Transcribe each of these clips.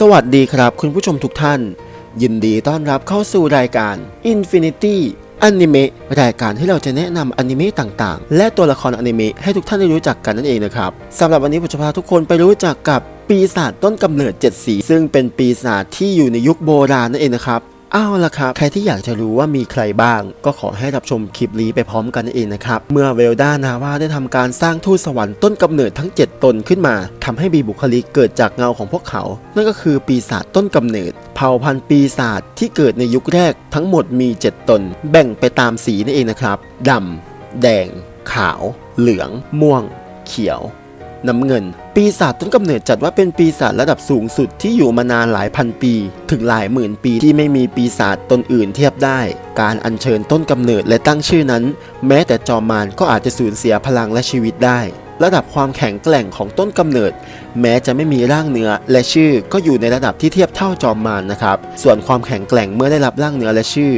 สวัสดีครับคุณผู้ชมทุกท่าน ยินดีต้อนรับเข้าสู่รายการ Infinity Anime รายการที่เราจะแนะนำอนิเมะต่างๆ และตัวละครอนิเมะให้ทุกท่านได้รู้จักกันนั่นเองนะครับสำหรับวันนี้ผมจะพาทุกคนไปรู้จักกับปีศาจต้นกำเนิด7สีซึ่งเป็นปีศาจที่อยู่ในยุคโบราณนั่นเองนะครับ อาวละครับ ใครที่อยากจะรู้ว่ามีใครบ้าง ก็ขอให้รับชมคลิปนี้ไปพร้อมกันนั่นเองนะครับ เมื่อเวลดานาวาได้ทำการสร้างทูตสวรรค์ต้นกำเนิดทั้ง 7 ตนขึ้นมาทำให้มีบุคลิกเกิดจากเงาของพวกเขา นั่นก็คือปีศาจต้นกำเนิด เผ่าพันธุ์ปีศาจที่เกิดในยุคแรกทั้งหมดมี 7 ตน แบ่งไปตามสีนั่นเองนะครับดำแดง ขาว เหลือง ม่วง เขียว น้ำเงิน ปีศาจต้นกำเนิดจัดว่าเป็นปีศาจระดับสูงสุดที่อยู่มานานหลายพันปี ถึงหลายหมื่นปีที่ไม่มีปีศาจตนอื่นเทียบได้ การอัญเชิญต้นกำเนิดและตั้งชื่อนั้น แม้แต่จอมมารก็อาจจะสูญเสียพลังและชีวิตได้ ระดับความแข็งแกร่งของต้นกำเนิด แม้จะไม่มีร่างเนื้อและชื่อก็อยู่ในระดับที่เทียบเท่าจอมมารนะครับ ส่วนความแข็งแกร่งเมื่อได้รับร่างเนื้อและชื่อ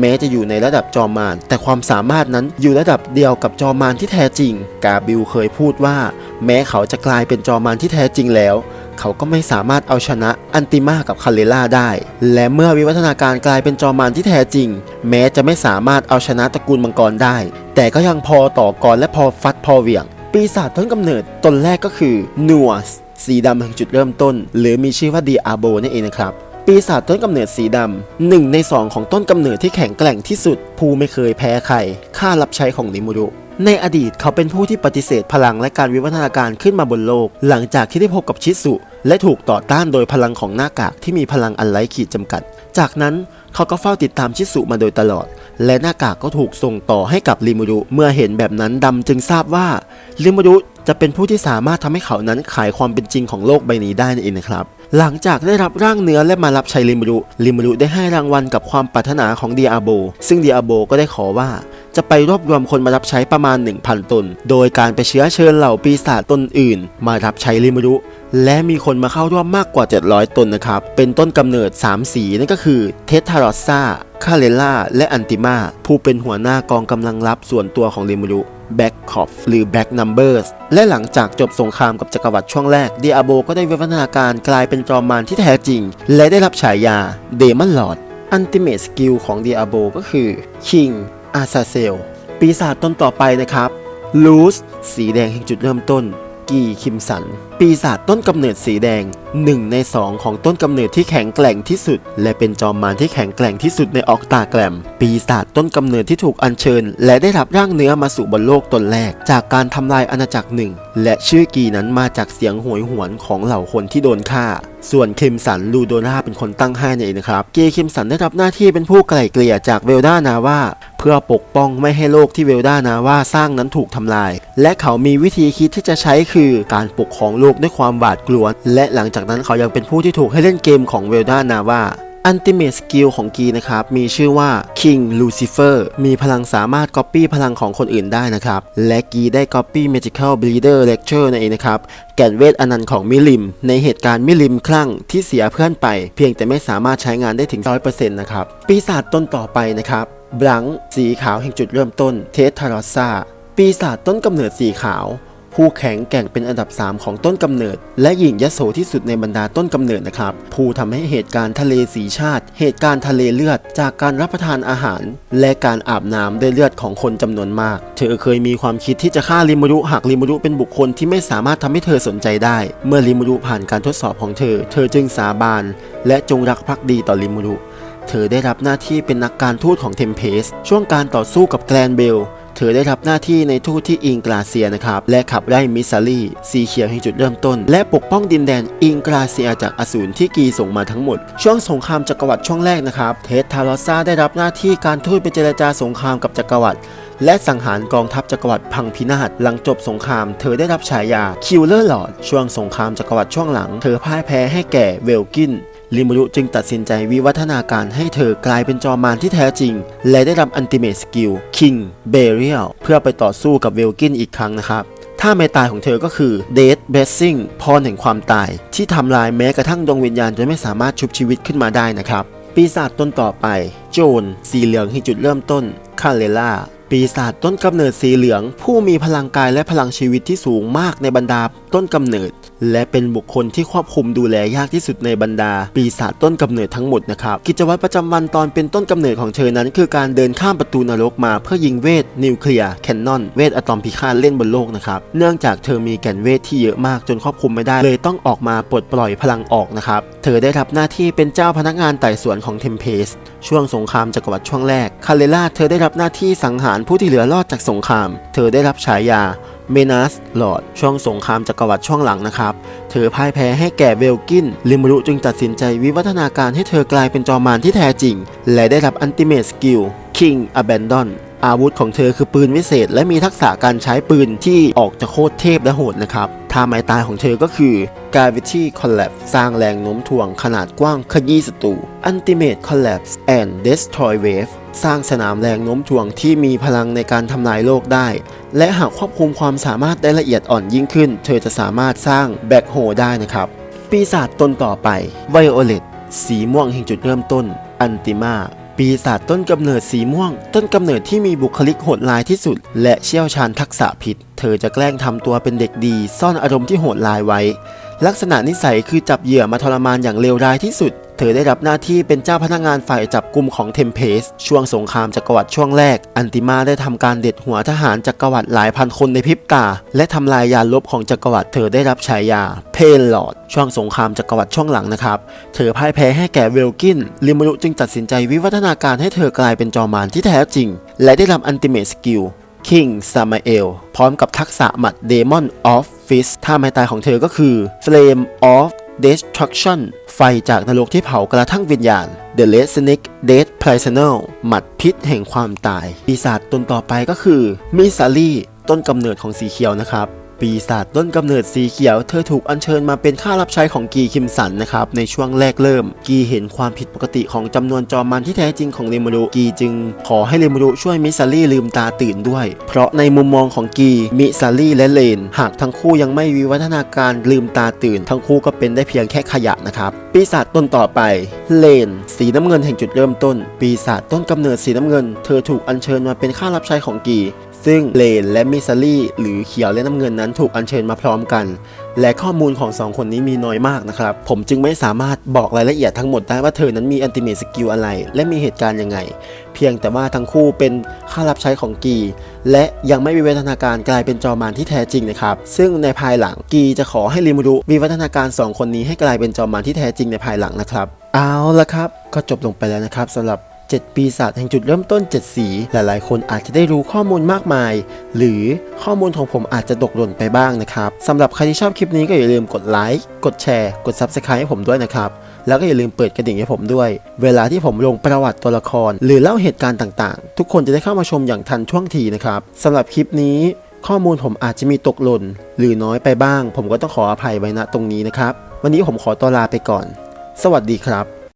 แม้จะอยู่ในระดับจอมมารแต่ความสามารถนั้นอยู่ระดับเดียวกับจอมมารที่แท้จริง กาบิลเคยพูดว่า แม้เขาจะกลายเป็นจอมมารที่แท้จริงแล้วเขาก็ไม่สามารถเอาชนะอันติมากับคาเลล่าได้ และเมื่อวิวัฒนาการกลายเป็นจอมมารที่แท้จริง แม้จะไม่สามารถเอาชนะตระกูลมังกรได้ แต่ก็ยังพอต่อกรและพอฟัดพอเหวี่ยง ปีศาจต้นกำเนิดตนแรกก็คือนัวสสีดำแห่งจุดเริ่มต้น หรือมีชื่อว่าดีอาโบนั่นเองนะครับปีศาจต้นกำเนิดสีดำหนึ่งในสองของต้นกำเนิดที่แข็งแกร่งที่สุด ภูไม่เคยแพ้ใครข้ารับใช้ของนิมุรุ ในอดีตเขาเป็นผู้ที่ปฏิเสธพลังและการวิวัฒนาการขึ้นมาบนโลก หลังจากที่ได้พบกับชิสุและถูกต่อต้านโดยพลังของหน้ากากที่มีพลังอันไร้ขีดจำกัด จากนั้นเขาก็เฝ้าติดตามชิสุมาโดยตลอด และหน้ากากก็ถูกส่งต่อให้กับริมูรุเมื่อเห็นแบบนั้นดำจึงทราบว่าริมูรุจะเป็นผู้ที่สามารถทำให้เขานั้นขายความเป็นจริงของโลกใบนี้ได้นั่นเองนะครับ หลังจากได้รับร่างเนื้อและมารับใช้ริมูรุริมูรุได้ให้รางวัลกับความปรารถนาของเดียอาโบ ซึ่งเดียอาโบก็ได้ขอว่า จะไปรวบรวมคนมารับใช้ประมาณ 1,000 ตน โดยการไปเชื้อเชิญเหล่าปีศาจตนอื่น มารับใช้ริมรุ และมีคนมาเข้าร่วมมากกว่า 700 ตนนะครับ เป็นต้นกำเนิด 3 สีนั่นก็คือเทสทารอสซาคาเลล่า และอันติมา ผู้เป็นหัวหน้ากองกำลังลับส่วนตัวของริมรุแบ็กคอฟหรือ Back Numbers และหลังจากจบสงครามกับจักรวรรดิช่วงแรกเดียโบก็ได้วิวัฒนาการกลายเป็นจอมมารที่แท้จริง และได้รับฉายาเดมอนลอดอันติเม e สกิลของเดียโบก็คือ King a z a z e l ปีศาจต้นต่อไปนะครับลูสสีแดงแห่งจุดเริ่มต้น กีคิมสัน ปีศาจต้นกำเนิดสีแดงหนึ่งในสองของต้นกำเนิดที่แข็งแกร่งที่สุด และเป็นจอมมารที่แข็งแกร่งที่สุดในออกตาแกรม ปีศาจต้นกำเนิดที่ถูกอัญเชิญ และได้รับร่างเนื้อมาสู่บนโลกตนแรก จากการทำลายอาณาจักรหนึ่ง และชื่อกีนั้นมาจากเสียงหวยหวนของเหล่าคนที่โดนฆ่าส่วนคิมสันลูโดนาเป็นคนตั้งให้นั่เองนะครับ เกคิมสันได้รับหน้าที่เป็นผู้ไกล่เกลี่ยจากเวลดานาว่า พื่อปกป้องไม่ให้โลกที่เวลดานาว่าสร้างนั้นถูกทำลาย และเขามีวิธีคิดที่จะใช้คือการปกครองโลกด้วยความหวาดกลัว และหลังจากนั้นเขายังเป็นผู้ที่ถูกให้เล่นเกมของเวลดานาว่าอันติเม e สกิลของกีนะครับ มีชื่อว่า King Lucifer มีพลังสามารถก๊อปปี้พลังของคนอื่นได้นะครับ และกีได้ก๊อปปี้ Magical Breeder Lecture นั่นเองนะครับ แก่นเวทอนันต์ของมิลิม ในเหตุการณ์มิลิมคลั่งที่เสียเพื่อนไป เพียงแต่ไม่สามารถใช้งานได้ถึง 100%นะครับ ปีศาจต้นต่อไปนะครับ บลังสีขาวแห่งจุดเริ่มต้นเทสทารอซาปีศาจต้นกำเนิดสีขาว ผู้แข็งแกร่งเป็นอันดับ 3 ของต้นกำเนิด และหญิงยโสที่สุดในบรรดาต้นกำเนิดนะครับ ผู้ทำให้เหตุการณ์ทะเลสีชาติ เหตุการณ์ทะเลเลือด จากการรับประทานอาหาร และการอาบน้ำด้วยเลือดของคนจำนวนมาก เธอเคยมีความคิดที่จะฆ่าริมูรุหากริมูรุเป็นบุคคลที่ไม่สามารถทำให้เธอสนใจได้ เมื่อริมูรุผ่านการทดสอบของเธอ เธอจึงสาบานและจงรักภักดีต่อริมูรุ เธอได้รับหน้าที่เป็นนักการทูตของเทมเพสช่วงการต่อสู้กับแกรนเบลเธอได้รับหน้าที่ในทูตที่อิงกราเซียนะครับ และขับไล่มิสซารีสีเขียวแห่งจุดเริ่มต้น และปกป้องดินแดนอิงกราเซียจากอสูรที่กีส่งมาทั้งหมด ช่วงสงครามจักรวรรดิช่วงแรกนะครับ เทสทารอซาได้รับหน้าที่การทูตไปเจรจาสงครามกับจักรวรรดิและสังหารกองทัพจักรวรรดิพังพินาศหลังจบสงคราม เธอได้รับฉายาคิวเลอร์หลอดช่วงสงครามจักรวรรดิช่วงหลัง เธอพ่ายแพ้ให้แก่เวลกิน ลิมูรุจึงตัดสินใจวิวัฒนาการให้เธอกลายเป็นจอมมารที่แท้จริง และได้รับอันติเม e สกิล King Burial เพื่อไปต่อสู้กับเวลกินอีกครั้งนะครับท่าไม่ตายของเธอก็คือ Death Blessing พรแห่งความตาย ที่ทำลายแม้กระทั่งดวงวิญญาณจนไม่สามารถชุบชีวิตขึ้นมาได้นะครับ ปีศาจต้นต่อไป โจนสีเหลืองที่จุดเริ่มต้นคาเลล่าปีศาจต้นกำเนิดสีเหลือง ผู้มีพลังกายและพลังชีวิตที่สูงมากในบรรดาต้นกำเนิด และเป็นบุคคลที่ควบคุมดูแลยากที่สุดในบรรดา ปีศาจต้นกำเนิดทั้งหมดนะครับ กิจวัตรประจำวันตอนเป็นต้นกำเนิดของเธอนั้น คือการเดินข้ามประตูนรกมาเพื่อยิงเวทนิวเคลียร์แคนนอนเวทอะตอมพิฆาตเล่นบนโลกนะครับ เนื่องจากเธอมีแก่นเวทที่เยอะมากจนควบคุมไม่ได้เลยต้องออกมาปลดปล่อยพลังออกนะครับ เธอได้รับหน้าที่เป็นเจ้าพนักงานไต่สวนของเทมเพสช่วงสงครามจักรวรรดิช่วงแรกคาเลล่าเธอได้รับหน้าที่สังหารผู้ที่เหลือรอดจากสงคราม เธอได้รับฉายา เมนัสหลอดช่วงสงครามจักรวรรดิช่วงหลังนะครับ เธอพ่ายแพ้ให้แก่เวลกิน ลิมรุจึงตัดสินใจวิวัฒนาการให้เธอกลายเป็นจอมมารที่แท้จริง และได้รับอันติเม e สกิล King Abandon อาวุธของเธอคือปืนวิเศษ และมีทักษะการใช้ปืนที่ออกจะโคตรเทพและโหดนะครับท่าไม้ตายของเธอก็คือ Gravity Collapse สร้างแรงโน้มถ่วงขนาดกว้างขยี้ศัตรู Ultimate Collapse and Destroy Wave สร้างสนามแรงโน้มถ่วงที่มีพลังในการทำลายโลกได้ และหากควบคุมความสามารถได้ละเอียดอ่อนยิ่งขึ้น เธอจะสามารถสร้างแบ็คโฮได้นะครับ ปีศาจตนต่อไปไวโอเลตสีม่วงแห่งจุดเริ่มต้น อันติมาปีศาจต้นกำเนิดสีม่วง ต้นกำเนิดที่มีบุคลิกโหดร้ายที่สุด และเชี่ยวชาญทักษะพิษเธอจะแกล้งทำตัวเป็นเด็กดี ซ่อนอารมณ์ที่โหดร้ายไว้ ลักษณะนิสัยคือจับเหยื่อมาทรมานอย่างเลวร้ายที่สุด เธอได้รับหน้าที่เป็นเจ้าพนักงานฝ่ายจับกลุ่มของเทมเพสช่วงสงครามจักรวรรดิช่วงแรก อันติมาได้ทำการเด็ดหัวทหารจักรวรรดิหลายพันคนในพริบตา และทำลายยานลบของจักรวรรดิเธอได้รับฉายา เพนลอด ช่วงสงครามจักรวรรดิช่วงหลังนะครับ เธอพ่ายแพ้ให้แก่เวลกินลิมรุจึงตัดสินใจวิวัฒนาการให้เธอกลายเป็นจอมารที่แท้จริง และได้รับอันติเม e สกิล King Samael พร้อมกับทักษะหมัด Demon of Fist ท่าไม้ตายของเธอก็คือ Flame of Destruction ไฟจากนรกที่เผากระทั่งวิญญาณ The Red Snake Death Prisoner หมัดพิษแห่งความตาย ปีศาจตนต่อไปก็คือมิซารีต้นกำเนิดของสีเขียวนะครับ ปีศาจต้นกำเนิดสีเขียว เธอถูกอัญเชิญมาเป็นข้ารับใช้ของกีคิมสันนะครับในช่วงแรกเริ่ม กีเห็นความผิดปกติของจำนวนจอมันที่แท้จริงของเรมูรุกีจึง ขอให้เรมูรุช่วยมิซารี่ลืมตาตื่นด้วย เพราะในมุมมองของกีมิซารี่และเลน หากทั้งคู่ยังไม่วิวัฒนาการลืมตาตื่น ทั้งคู่ก็เป็นได้เพียงแค่ขยะนะครับปีศาจต้นต่อไป เลน สีน้ำเงินแห่งจุดเริ่มต้น ปีศาจต้นกำเนิดสีน้ำเงิน เธอถูกอัญเชิญมาเป็นข้ารับใช้ของกี ซึ่งเลนและมิซารีหรือเขียวและน้ำเงินนั้นถูกอัญเชิญมาพร้อมกัน และข้อมูลของสองคนนี้มีน้อยมากนะครับ ผมจึงไม่สามารถบอกรายละเอียดทั้งหมดได้ว่าเธอนั้นมีอันติเม e สกิลอะไร และมีเหตุการณ์ยังไง เพียงแต่ว่าทั้งคู่เป็นข้ารับใช้ของกี และยังไม่มีวิวัฒนาการกลายเป็นจอมารที่แท้จริงนะครับ ซึ่งในภายหลังกีจะขอให้ริมูรุวิวัฒนาการสองคนนี้ให้กลายเป็นจอมารที่แท้จริงในภายหลังนะครับ เอาละครับ ก็จบลงไปแล้วนะครับสำหรับ 7 ปีศาจแห่งจุดเริ่มต้น 7 สี หลายๆ คนอาจจะได้รู้ข้อมูลมากมาย หรือข้อมูลของผมอาจจะตกหล่นไปบ้างนะครับสำหรับใครที่ชอบคลิปนี้ก็อย่าลืมกดไลค์ กดแชร์ กด Subscribe ให้ผมด้วยนะครับ แล้วก็อย่าลืมเปิดกระดิ่งให้ผมด้วย เวลาที่ผมลงประวัติตัวละคร หรือเล่าเหตุการณ์ต่างๆ ทุกคนจะได้เข้ามาชมอย่างทันท่วงทีนะครับสำหรับคลิปนี้ ข้อมูลผมอาจจะมีตกหล่น หรือน้อยไปบ้าง ผมก็ต้องขออภัยไว้ณตรงนี้นะครับวันนี้ผมขอตัวลาไปก่อน สวัสดีครับ